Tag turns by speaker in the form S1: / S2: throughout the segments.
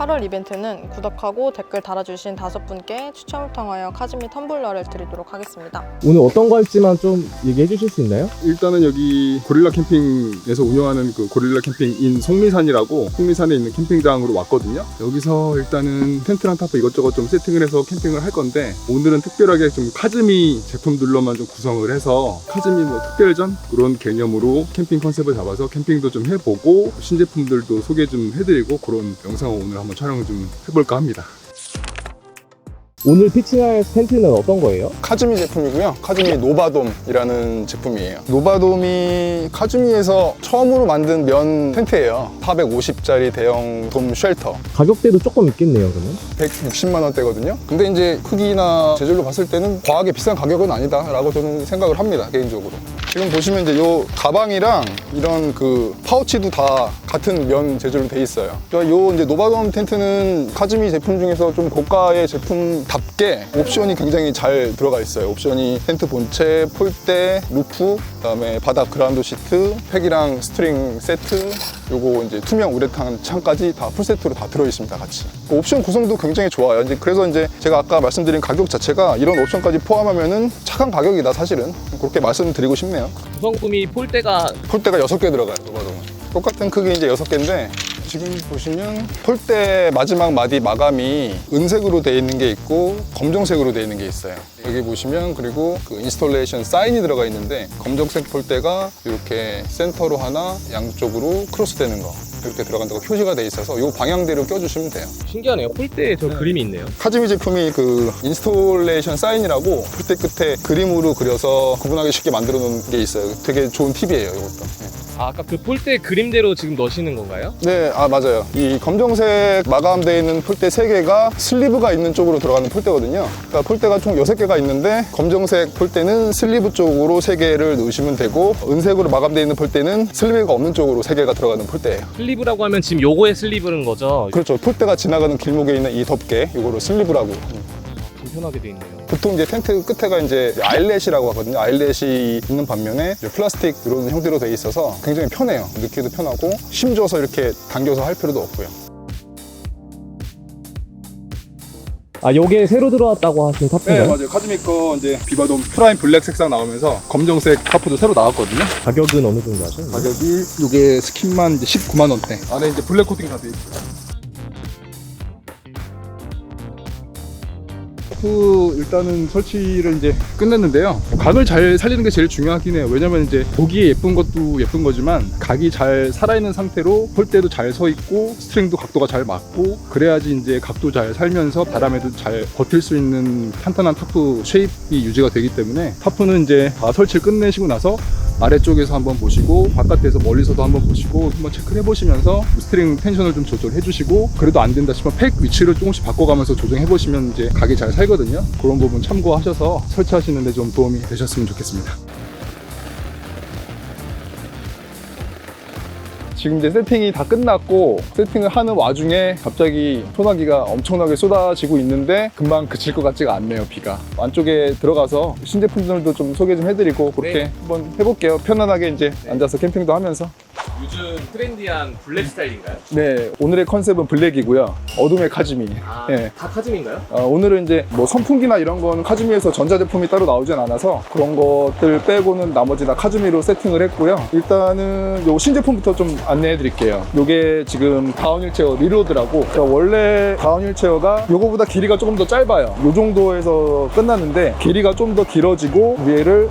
S1: 8월 이벤트는 구독하고 댓글 달아주신 다섯 분께 추첨을 통하여 카즈미 텀블러를 드리도록 하겠습니다.
S2: 오늘 어떤 거 할지만 좀 얘기해 주실 수 있나요?
S3: 일단은 여기 고릴라 캠핑에서 운영하는 그 고릴라 캠핑인 속리산이라고 속리산에 있는 캠핑장으로 왔거든요. 여기서 일단은 텐트랑 타프 이것저것 좀 세팅을 해서 캠핑을 할 건데 오늘은 특별하게 좀 카즈미 제품들로만 좀 구성을 해서 카즈미 뭐 특별전 그런 개념으로 캠핑 컨셉을 잡아서 캠핑도 좀 해보고 신제품들도 소개 좀 해드리고 그런 영상을 오늘 한번 촬영을 좀 해볼까 합니다.
S2: 오늘 피칭할 텐트는 어떤 거예요?
S4: 카즈미 제품이고요. 카즈미 노바돔이라는 제품이에요. 노바돔이 카즈미에서 처음으로 만든 면 텐트예요. 450짜리 대형 돔 쉘터.
S2: 가격대도 조금 있겠네요, 그러면.
S4: 160만 원대거든요. 근데 이제 크기나 재질로 봤을 때는 과하게 비싼 가격은 아니다라고 저는 생각을 합니다. 개인적으로. 지금 보시면 이제 요 가방이랑 이런 그 파우치도 다 같은 면 재질로 돼 있어요. 그러니까 요 이제 노바돔 텐트는 카즈미 제품 중에서 좀 고가의 제품답게 옵션이 굉장히 잘 들어가 있어요. 옵션이 텐트 본체, 폴대, 루프, 그다음에 바닥 그라운드 시트, 팩이랑 스트링 세트, 요거 이제 투명 우레탄 창까지 다 풀세트로 다 들어 있습니다. 같이. 그 옵션 구성도 굉장히 좋아요. 이제 그래서 이제 제가 아까 말씀드린 가격 자체가 이런 옵션까지 포함하면은 착한 가격이다 사실은 그렇게 말씀드리고 싶네요.
S5: 구성품이 폴대가
S4: 폴대가 6개 들어가요, 노바동은. 똑같은 크기 이제 6개인데 지금 보시면 폴대 마지막 마디 마감이 은색으로 되어 있는 게 있고 검정색으로 되어 있는 게 있어요. 여기 보시면 그리고 그 인스톨레이션 사인이 들어가 있는데 검정색 폴대가 이렇게 센터로 하나 양쪽으로 크로스 되는 거 이렇게 들어간다고 표시가 돼 있어서 이 방향대로 껴주시면 돼요.
S5: 신기하네요. 폴대에 저 그림이 있네요.
S4: 카즈미 제품이 그 인스톨레이션 사인이라고 폴대 끝에 그림으로 그려서 구분하기 쉽게 만들어 놓은 게 있어요. 되게 좋은 팁이에요, 이것도. 네.
S5: 아, 아까 그 폴대 그림대로 지금 넣으시는 건가요?
S4: 네, 아 맞아요. 이 검정색 마감되어 있는 폴대 3개가 슬리브가 있는 쪽으로 들어가는 폴대거든요. 그러니까 폴대가 총 6개가 있는데 검정색 폴대는 슬리브 쪽으로 3개를 넣으시면 되고 은색으로 마감되어 있는 폴대는 슬리브가 없는 쪽으로 3개가 들어가는 폴대예요.
S5: 슬리브라고 하면 지금 요거의 슬리브는 거죠?
S4: 그렇죠. 폴대가 지나가는 길목에 있는 이 덮개, 이거를 슬리브라고.
S5: 간편하게 돼 있네요.
S4: 보통 이제 텐트 끝에가 이제 아일렛이라고 하거든요. 아일렛이 있는 반면에 플라스틱 이런 형태로 돼 있어서 굉장히 편해요. 넣기도 편하고 힘줘서 이렇게 당겨서 할 필요도 없고요.
S2: 아, 요게 새로 들어왔다고 하신
S3: 네
S2: 타프인가요?
S3: 맞아요. 카즈미 거 이제 비바돔 프라임 블랙 색상 나오면서 검정색 타프도 새로 나왔거든요.
S2: 가격은 어느 정도 하죠?
S3: 가격이 이게 스킨만 이제 19만 원대. 안에 이제 블랙 코팅 다 돼 있고. 프 일단은 설치를 이제 끝냈는데요. 각을 잘 살리는 게 제일 중요하긴 해요. 왜냐면 이제 보기에 예쁜 것도 예쁜 거지만 각이 잘 살아있는 상태로 폴대도 잘 서 있고 스트링도 각도가 잘 맞고 그래야지 이제 각도 잘 살면서 바람에도 잘 버틸 수 있는 탄탄한 타프 쉐입이 유지가 되기 때문에 타프는 이제 다 설치를 끝내시고 나서 아래쪽에서 한번 보시고 바깥에서 멀리서도 한번 보시고 한번 체크를 해보시면서 스트링 텐션을 좀 조절해 주시고 그래도 안 된다 싶으면 팩 위치를 조금씩 바꿔가면서 조정해 보시면 이제 각이 잘 살거든요. 그런 부분 참고하셔서 설치하시는데 좀 도움이 되셨으면 좋겠습니다 지금 이제 세팅이 다 끝났고 세팅을 하는 와중에 갑자기 소나기가 엄청나게 쏟아지고 있는데 금방 그칠 것 같지가 않네요 비가. 안쪽에 들어가서 신제품들도 좀 소개 좀 해드리고 그렇게
S5: 네.
S3: 한번 해볼게요. 편안하게 이제 앉아서 캠핑도 하면서
S5: 요즘 트렌디한 블랙 스타일인가요?
S3: 네 오늘의 컨셉은 블랙이고요 어둠의 카즈미
S5: 아,
S3: 네.
S5: 다 카즘인가요?
S3: 어, 오늘은 이제 뭐 선풍기나 이런 건 카즈미에서 전자제품이 따로 나오진 않아서 그런 것들 빼고는 나머지 다 카즈미로 세팅을 했고요. 일단은 요 신제품부터 좀 안내해 드릴게요. 요게 지금 다운 휠체어 리로드라고 그러니까 원래 다운 휠체어가 요거보다 길이가 조금 더 짧아요. 요 정도에서 끝났는데 길이가 좀 더 길어지고 위에를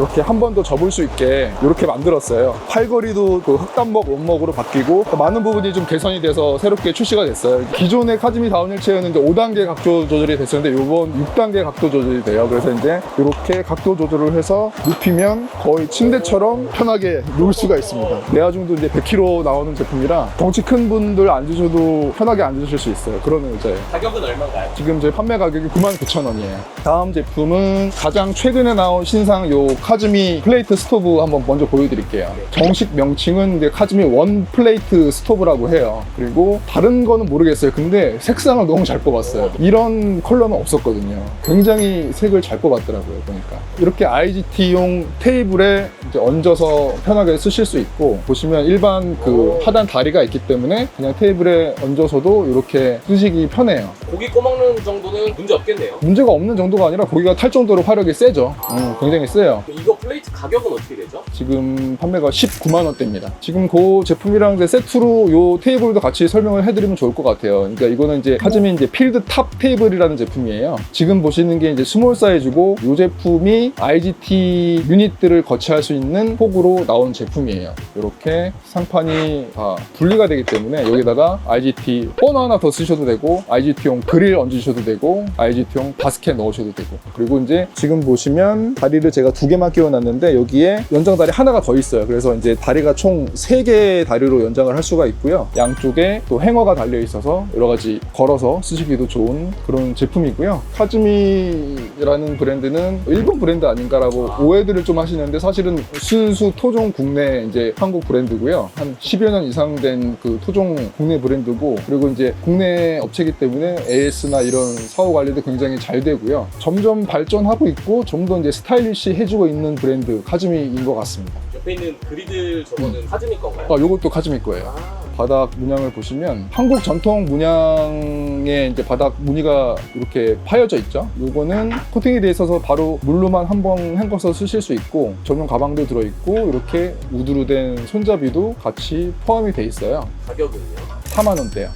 S3: 이렇게 한 번 더 접을 수 있게 이렇게 만들었어요. 팔걸이도 그 흑단목 원목으로 바뀌고 많은 부분이 좀 개선이 돼서 새롭게 출시가 됐어요. 기존의 카즈미 다운힐 체어는 이제 5단계 각도 조절이 됐었는데 이번 6단계 각도 조절이 돼요. 그래서 이제 이렇게 각도 조절을 해서 눕히면 거의 침대처럼 편하게 누울 수가 있습니다. 내화중도 이제 100kg 나오는 제품이라 덩치 큰 분들 앉으셔도 편하게 앉으실 수 있어요. 그런 의자예요.
S5: 가격은 얼마인가요?
S3: 지금 저희 판매 가격이 99,000원이에요. 다음 제품은 가장 최근에 나온 신상 요 카즈미 플레이트 스토브 한번 먼저 보여드릴게요. 정식 명칭은 이제 카즈미 원 플레이트 스토브라고 해요. 그리고 다른 거는 모르겠어요. 근데 색상을 너무 잘 뽑았어요. 이런 컬러는 없었거든요. 굉장히 색을 잘 뽑았더라고요. 보니까 이렇게 IGT용 테이블에 얹어서 편하게 쓰실 수 있고 보시면 일반 그 하단 다리가 있기 때문에 그냥 테이블에 얹어서도 이렇게 쓰시기 편해요.
S5: 고기 꼬먹는 정도는 문제 없겠네요.
S3: 문제가 없는 정도가 아니라 고기가 탈 정도로 화력이 세죠. 음, 굉장히 세요.
S5: 이거 플레이트 가격은 어떻게 되죠?
S3: 지금 판매가 19만 원대입니다. 지금 그 제품이랑 이제 세트로 요 테이블도 같이 설명을 해드리면 좋을 것 같아요. 그러니까 이거는 이제 하즈미 이제 필드 탑 테이블이라는 제품이에요. 지금 보시는 게 이제 스몰 사이즈고 이 제품이 IGT 유닛들을 거치할 수 있는 폭으로 나온 제품이에요. 이렇게 상판이 다 분리가 되기 때문에 여기다가 IGT 버너 하나 더 쓰셔도 되고 IGT용 그릴 얹으셔도 되고 IGT용 바스켓 넣으셔도 되고 그리고 이제 지금 보시면 다리를 제가 두개 만 끼워놨는데 여기에 연장 다리 하나가 더 있어요. 그래서 이제 다리가 총세 개의 다리로 연장을 할 수가 있고요. 양쪽에 또 행어가 달려 있어서 여러 가지 걸어서 쓰시기도 좋은 그런 제품이고요. 카즈미라는 브랜드는 일본 브랜드 아닌가라고 오해들을 좀 하시는데 사실은 순수 토종 국내 이제 한국 브랜드고요. 한 10여 년 이상 된 그 토종 국내 브랜드고 그리고 이제 국내 업체이기 때문에 AS나 이런 사후 관리도 굉장히 잘 되고요. 점점 발전하고 있고 좀 더 이제 스타일리시 해주고 있는 브랜드 카즈미인 것 같습니다.
S5: 옆에 있는 그리들 저거는 카즈미 건가요?
S3: 아, 요것도 카즈미 거예요. 바닥 문양을 보시면 한국 전통 문양의 이제 바닥 무늬가 이렇게 파여져 있죠. 요거는 코팅이 돼 있어서 바로 물로만 한 번 헹궈서 쓰실 수 있고 전용 가방도 들어 있고 이렇게 우드로 된 손잡이도 같이 포함이 돼 있어요.
S5: 가격은요?
S3: 4만 원대요.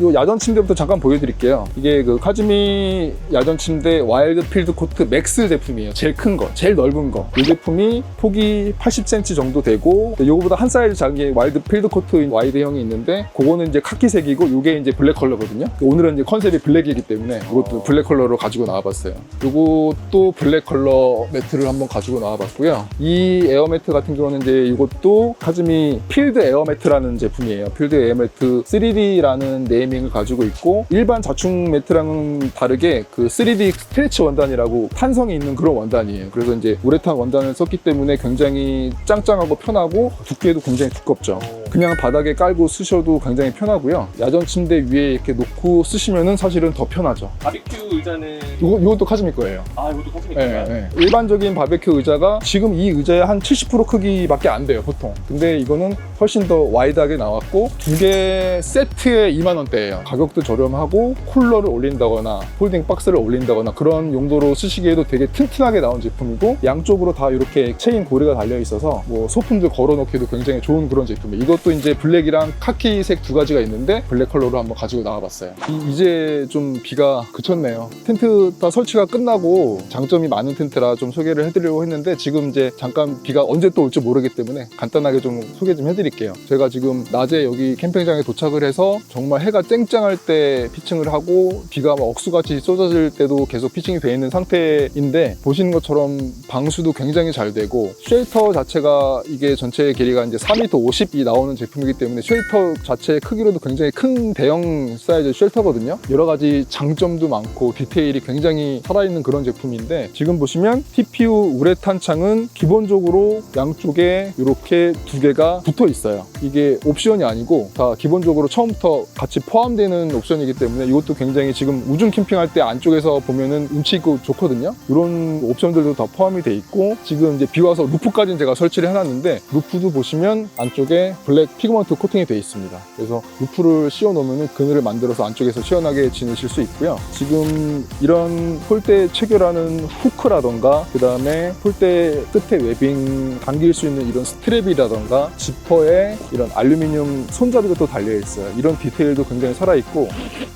S3: 이 야전 침대부터 잠깐 보여드릴게요. 이게 그 카즈미 야전 침대 와일드 필드 코트 맥스 제품이에요. 제일 큰 거, 제일 넓은 거. 이 제품이 폭이 80cm 정도 되고 이거보다 한 사이즈 작은 게 와일드 필드 코트 와이드형이 있는데 그거는 이제 카키색이고 이게 이제 블랙 컬러거든요. 오늘은 이제 컨셉이 블랙이기 때문에 이것도 블랙 컬러로 가지고 나와봤어요. 이것도 블랙 컬러 매트를 한번 가지고 나와봤고요. 이 에어 매트 같은 경우는 이제 이것도 카즈미 필드 에어 매트라는 제품이에요. 필드 에어 매트 3D라는 네이밍을 가지고 있고 일반 자충 매트랑은 다르게 그 3D 스트레치 원단이라고 탄성이 있는 그런 원단이에요. 그래서 이제 우레탄 원단을 썼기 때문에 굉장히 짱짱하고 편하고 두께도 굉장히 두껍죠. 그냥 바닥에 깔고 쓰셔도 굉장히 편하고요. 야전 침대 위에 이렇게 놓고 쓰시면은 사실은 더 편하죠.
S5: 바비큐 의자는
S3: 이거, 이것도 카즈미 거예요.
S5: 아 이것도 카즈미
S3: 예? 예. 일반적인 바베큐 의자가 지금 이 의자의 한 70% 크기밖에 안 돼요, 보통. 근데 이거는 훨씬 더 와이드하게 나왔고 두 개 세트에 2만 원대예요. 가격도 저렴하고 쿨러를 올린다거나 폴딩 박스를 올린다거나 그런 용도로 쓰시기에도 되게 튼튼하게 나온 제품이고 양쪽으로 다 이렇게 체인 고리가 달려 있어서 뭐 소품들 걸어놓기도 굉장히 좋은 그런 제품이에요. 이것도 이제 블랙이랑 카키색 두 가지가 있는데 블랙 컬러로 한번 가지고 나와봤어요. 이, 제좀 비가 그쳤네요. 텐트 다 설치가 끝나고 장점이 많은 텐트라 좀 소개를 해드리려고 했는데 지금 이제 잠깐 비가 언제 또 올지 모르기 때문에 간단하게 좀 소개 좀 해드릴게요. 제가 지금 낮에 여기 캠핑장에 도착을 해서 정말 해가 쨍쨍할 때 피칭을 하고 비가 막 억수같이 쏟아질 때도 계속 피칭이 돼 있는 상태인데 보시는 것처럼 방수도 굉장히 잘 되고 쉘터 자체가 이게 전체 길이가 이제 4m 50이 나오는 제품이기 때문에 쉘터 자체 크기로도 굉장히 큰 대형 사이즈 쉘터거든요. 여러 가지 장점도 많고 디테일이 굉장히 살아있는 그런 제품인데 지금 보시면 TPU 우레탄 창은 기본적으로 양쪽에 이렇게 두 개가 붙어 있어요. 이게 옵션이 아니고 다 기본적으로 처음부터 같이 포함되는 옵션이기 때문에 이것도 굉장히 지금 우중 캠핑할 때 안쪽에서 보면은 운치 있고 좋거든요. 이런 옵션들도 다 포함이 돼 있고 지금 이제 비 와서 루프까지는 제가 설치를 해놨는데 루프도 보시면 안쪽에 블랙 피그먼트 코팅이 돼 있습니다. 그래서 루프를 씌워 놓으면 그늘을 만들어서 안쪽에서 시원하게 지내실 수 있고요. 지금 이런 폴대 체결하는 후크라던가 그 다음에 폴대 끝에 웨빙 당길 수 있는 이런 스트랩이라던가 지퍼에 이런 알루미늄 손잡이가 또 달려 있어요. 이런 디테일 도 굉장히 살아 있고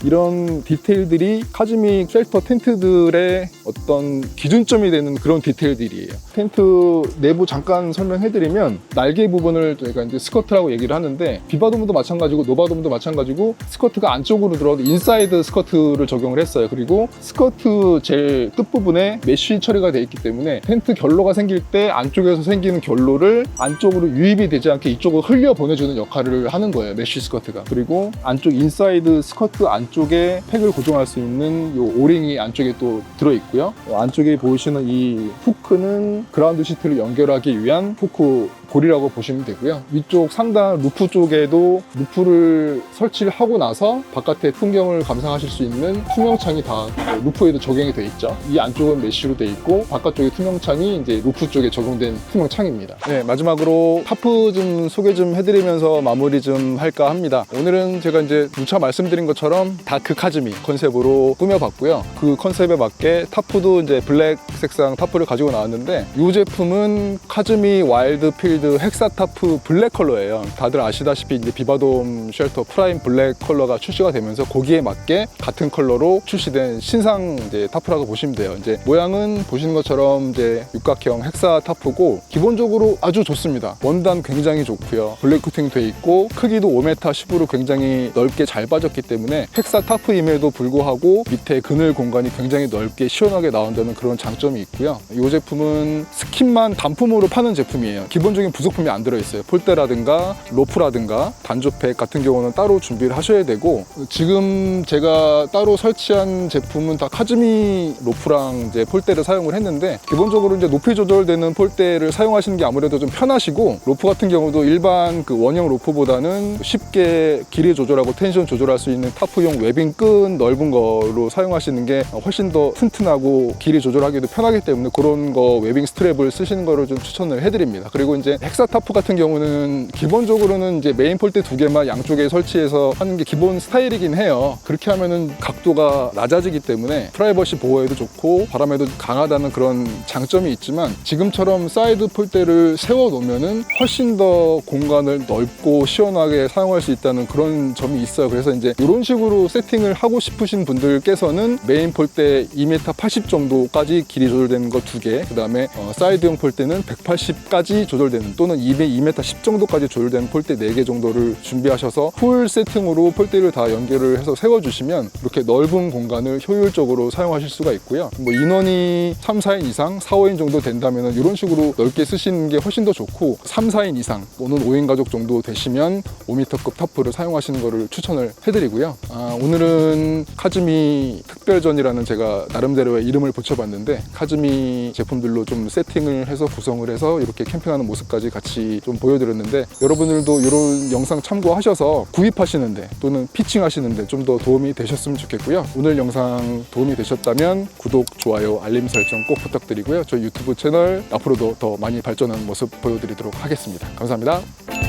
S3: 이런 디테일들이 카즈미 쉘터 텐트들의 어떤 기준점이 되는 그런 디테일들이에요. 텐트 내부 잠깐 설명해드리면 날개 부분을 저희가 이제 스커트라고 얘기 얘기를 하는데 비바돔도 마찬가지고 노바돔도 마찬가지고 스커트가 안쪽으로 들어가도 인사이드 스커트를 적용을 했어요. 그리고 스커트 제일 끝부분에 메쉬 처리가 돼 있기 때문에 텐트 결로가 생길 때 안쪽에서 생기는 결로를 안쪽으로 유입이 되지 않게 이쪽으로 흘려 보내주는 역할을 하는 거예요. 메쉬 스커트가. 그리고 안쪽 인사이드 스커트 안쪽에 팩을 고정할 수 있는 요 오링이 안쪽에 또 들어 있고요. 안쪽에 보이시는 이 후크는 그라운드 시트를 연결하기 위한 후크 볼이라고 보시면 되고요. 위쪽 상단 루프 쪽에도 루프를 설치를 하고 나서 바깥의 풍경을 감상하실 수 있는 투명창이 다 루프에도 적용이 돼 있죠. 이 안쪽은 메쉬로 돼 있고 바깥쪽에 투명창이 이제 루프 쪽에 적용된 투명창입니다. 네, 마지막으로 타프 좀 소개 좀 해드리면서 마무리 좀 할까 합니다. 오늘은 제가 이제 누차 말씀드린 것처럼 다크 카즈미 컨셉으로 꾸며봤고요. 그 컨셉에 맞게 타프도 이제 블랙 색상 타프를 가지고 나왔는데 이 제품은 카즈미 와일드 필드 헥사 타프 블랙 컬러예요. 다들 아시다시피 이제 비바돔 쉘터 프라임 블랙 컬러가 출시가 되면서 거기에 맞게 같은 컬러로 출시된 신상 이제 타프라고 보시면 돼요. 이제 모양은 보시는 것처럼 이제 육각형 헥사 타프고 기본적으로 아주 좋습니다. 원단 굉장히 좋고요. 블랙 코팅 돼 있고 크기도 5m 10으로 굉장히 넓게 잘 빠졌기 때문에 헥사 타프임에도 불구하고 밑에 그늘 공간이 굉장히 넓게 시원하게 나온다는 그런 장점이 있고요. 이 제품은 스킨만 단품으로 파는 제품이에요. 기본적인 부속품이 안 들어있어요. 폴대라든가 로프라든가 단조팩 같은 경우는 따로 준비를 하셔야 되고 지금 제가 따로 설치한 제품은 다 카즈미 로프랑 이제 폴대를 사용을 했는데 기본적으로 이제 높이 조절되는 폴대를 사용하시는 게 아무래도 좀 편하시고 로프 같은 경우도 일반 그 원형 로프보다는 쉽게 길이 조절하고 텐션 조절할 수 있는 타프용 웨빙 끈 넓은 거로 사용하시는 게 훨씬 더 튼튼하고 길이 조절하기도 편하기 때문에 그런 거 웨빙 스트랩을 쓰시는 거를 좀 추천을 해드립니다. 그리고 이제 헥사 타프 같은 경우는 기본적으로는 이제 메인 폴대 두 개만 양쪽에 설치해서 하는 게 기본 스타일이긴 해요. 그렇게 하면은 각도가 낮아지기 때문에 프라이버시 보호에도 좋고 바람에도 강하다는 그런 장점이 있지만 지금처럼 사이드 폴대를 세워 놓으면은 훨씬 더 공간을 넓고 시원하게 사용할 수 있다는 그런 점이 있어요. 그래서 이제 이런 식으로 세팅을 하고 싶으신 분들께서는 메인 폴대 2m 80 정도까지 길이 조절되는 거 두 개, 그 다음에 사이드용 폴대는 180까지 조절되는 또는 2m 10 정도까지 조절되는 폴대 4개 정도를 준비하셔서 풀 세팅으로 폴대를 다 연결을 해서 세워주시면 이렇게 넓은 공간을 효율적으로 사용하실 수가 있고요. 뭐 인원이 3, 4인 이상, 4, 5인 정도 된다면 이런 식으로 넓게 쓰시는 게 훨씬 더 좋고 3, 4인 이상 또는 5인 가족 정도 되시면 5m급 타프를 사용하시는 것을 추천을 해드리고요. 아, 오늘은 카즈미 특별전이라는 제가 나름대로의 이름을 붙여봤는데 카즈미 제품들로 좀 세팅을 해서 구성을 해서 이렇게 캠핑하는 모습 까지 같이 좀 보여드렸는데 여러분들도 이런 영상 참고하셔서 구입하시는데 또는 피칭하시는데 좀 더 도움이 되셨으면 좋겠고요. 오늘 영상 도움이 되셨다면 구독, 좋아요, 알림 설정 꼭 부탁드리고요. 저희 유튜브 채널 앞으로도 더 많이 발전하는 모습 보여드리도록 하겠습니다. 감사합니다.